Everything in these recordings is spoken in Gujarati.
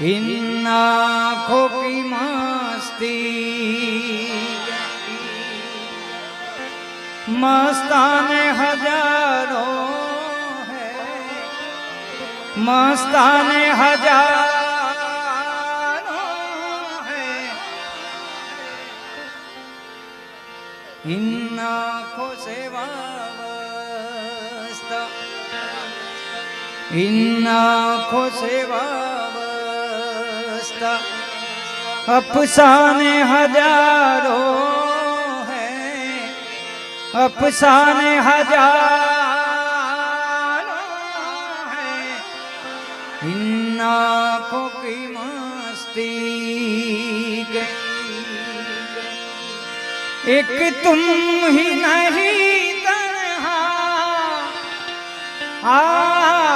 इन आँखों की मस्ती। मस्ताने हज़ारों है। मस्ताने हज़ारों है। इन आँखों से वाबस्ता इन अफसाने हजारों हैं अफसाने हजारों हैं इन आँखों की मस्ती के एक तुम ही नहीं तन्हा आ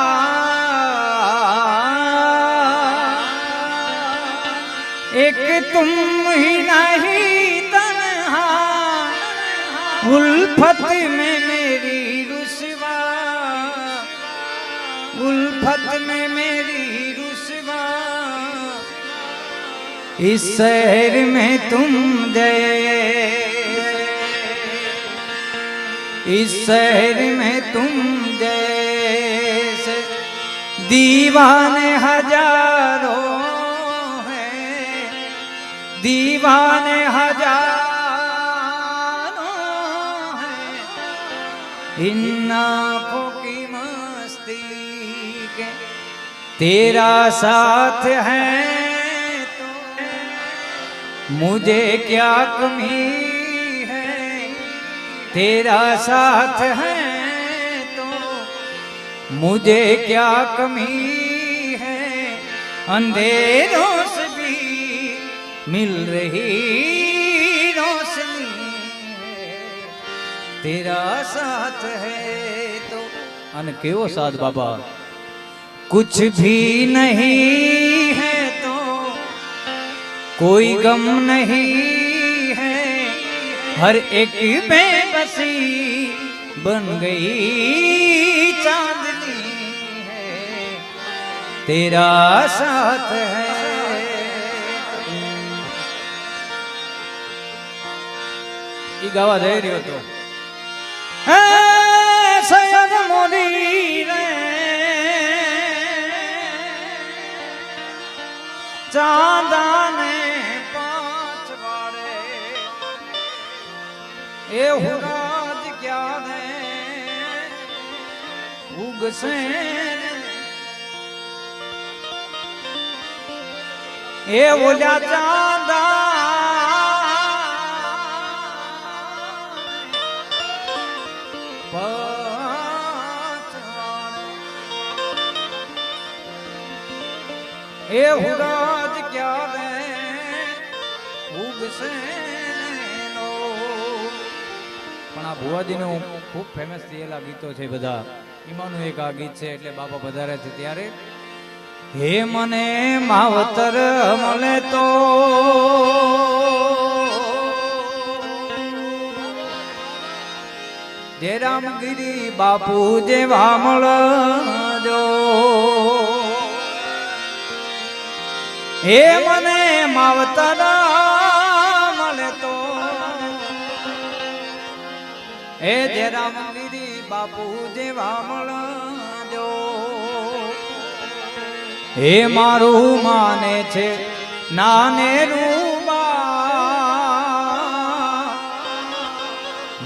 एक तुम ही नहीं तन्हा। उल्फत में मेरी रुसवा। उल्फत में मेरी रुसवा। इस शहर में तुम जैसे। इस शहर में तुम जैसे। दीवाने हज़ारों दीवाने हज़ारों हैं। इन की मस्ती के तेरा साथ है तो मुझे क्या कमी है? तेरा साथ है तो मुझे क्या कमी है? अंधेरों मिल रही रोशनी तेरा साथ है तो अन केवो साथ बाबा। कुछ भी नहीं है तो कोई गम नहीं है। हर एक बेबसी बन गई चांदनी है। तेरा साथ है ઈ ગાવા જઈ રહ્યો હતો. સયદ મોદી રે ચાંદાને પાંચ વાળે એ હુરાજ ને ઉગશે એ ઓલ્યા ચાંદા એ હુરાજ ક્યારે ઉગશે પણ આ ભુવાજીનું ખૂબ ફેમસ થયેલા ગીતો છે બધા. એમાંનું એક આ ગીત છે, એટલે બાપા વધારે છે ત્યારે. હે મને માવતર મળે તો જે રામગીરી બાપુ જેવા મળજો. હે મને માવતર મળે તો. હે જે રામગીરી બાપુ જેવા મળજો. હે મારું માને છે નાને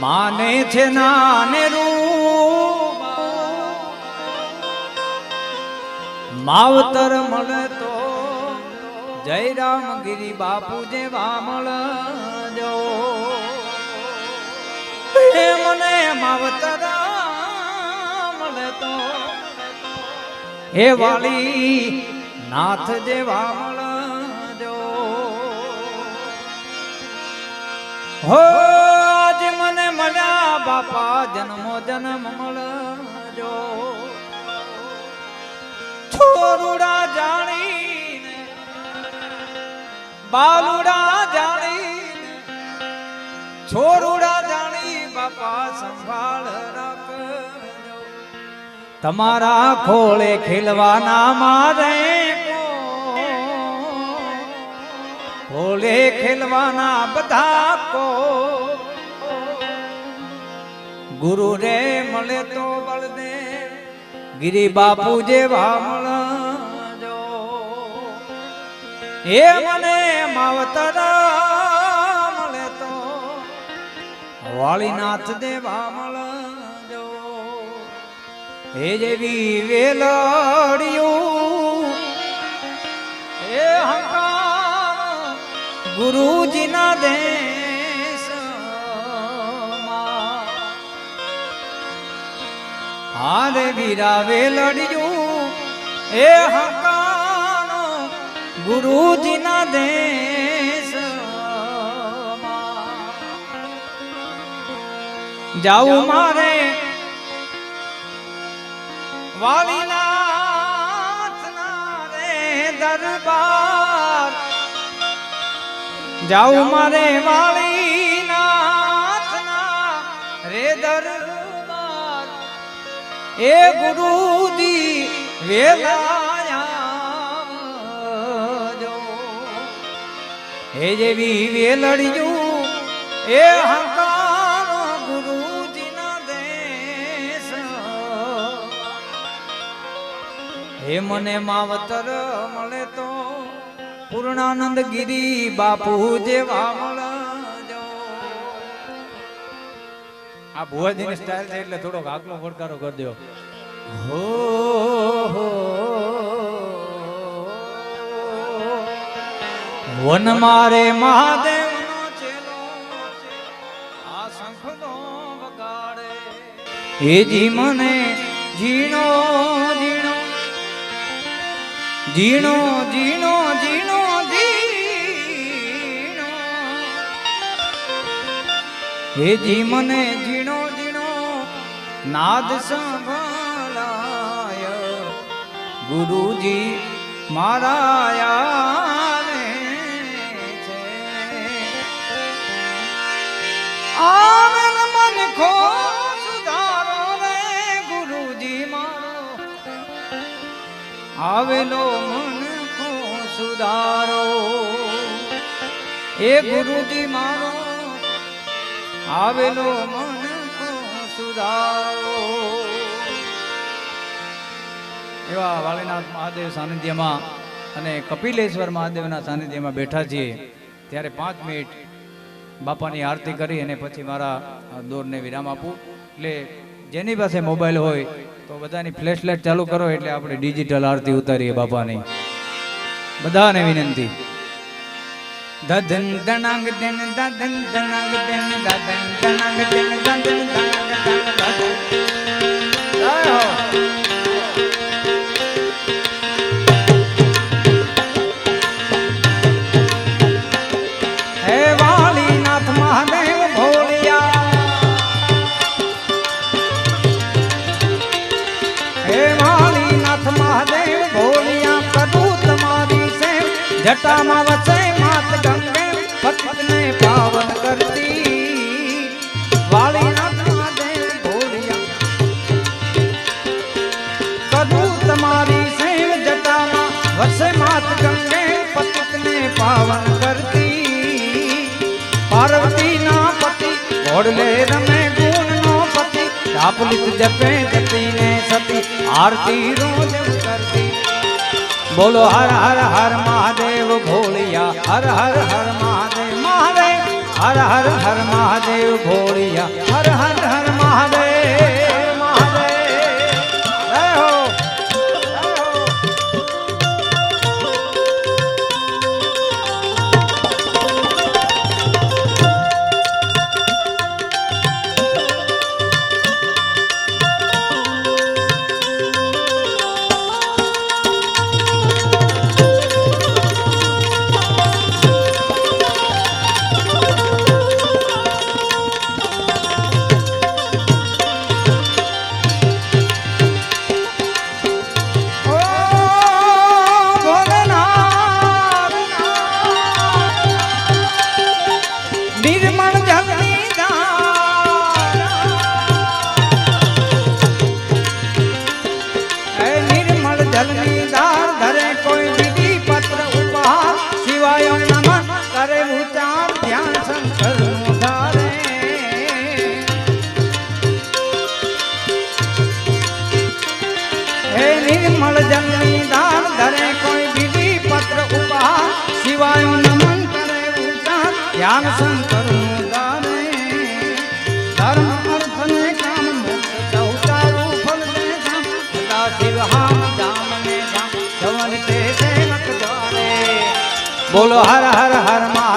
માને છે નાને રૂ માવતર મળે તો જય રામગીરી બાપુ જેવા મળજો હે મને માવતર મળે તો. હે વાલી નાથ જેવા મળજો હો જન્મો જન્મ મળજો છોરુડા જાણી બાલુડા જાણી છોરુડા જાણી બાપા સંભાળ રાખ તમારા ખોળે ખીલવાના મારે ખોલે ખેલવાના બધા કો ગુરુ રે મળે તો બળદેવ, ગિરી બાપુ જેવા મળજો. એ મને માવતર મળે તો, વાળીનાથ દેવા મળજો. હે જેવી વેલડિયું એ હંકાર ગુરુજીના દેશમાં હારે વીરા લડ્યું. એ હંકાર ગુરુજીના દેશ. જાઉં મારે વાલીનાથના રે દરબાર. જાઉં મારે વાલીનાથના એ ગુરુજી વેલાયા હે જેવી વેલડ્યું, એ હંકાર ગુરુજીના દેશ. હે મને માવતર મળે તો પૂર્ણાનંદ ગિરી બાપુ જેવા આ ભુવાજીની સ્ટાઇલ છે એટલે થોડોક આગલો પડકારો કરી દો હો હો. વન મારે મહાદેવનો ચેલો આ શંખ નો વગાડે. હેજી મને ઝીણો ઝીણો ઝીણો ઝીણો ઝીણો ઝીણો. હેજી મને ઝીણો ઝીણો નાદ સંભળાય. ગુરુજી મારા છે. આવેલ મન ખો સુધારો રે ગુરુજી મારો આવેલો મન ખો સુધારો. એ ગુરુજી મારો, આવેલો મન સુધારો. એવા વાલીનાથ મહાદેવ સાનિધ્યમાં અને કપિલેશ્વર મહાદેવના સાનિધ્યમાં બેઠા છીએ. ત્યારે પાંચ મિનિટ બાપાની આરતી કરી અને પછી મારા દોરને વિરામ આપું. એટલે જેની પાસે મોબાઈલ હોય તો બધાની ફ્લેશ લાઇટ ચાલુ કરો એટલે આપણે ડિજિટલ આરતી ઉતારીએ બાપાની. બધાને વિનંતી. દધન દણાંગ દન દધન દણાંગ દન દધન દણાંગ દન દધન દણાંગ દન દધન જય હો જટામાં વસે માત ગંગે પતિતને પાવન કરતી પાર્વતી ના પતિ ઘોડલે રમે ગુણ નો પતિ ચાપલિત જપે જતી ને સતી આરતી રોજ કરતી બોલો હર હર હર મહાદેવ ભોળિયા હર હર હર મહાદેવ મહાદેવ હર હર હર મહાદેવ ભોળિયા હર હર હર બોલો હર હર હર મહાદેવ.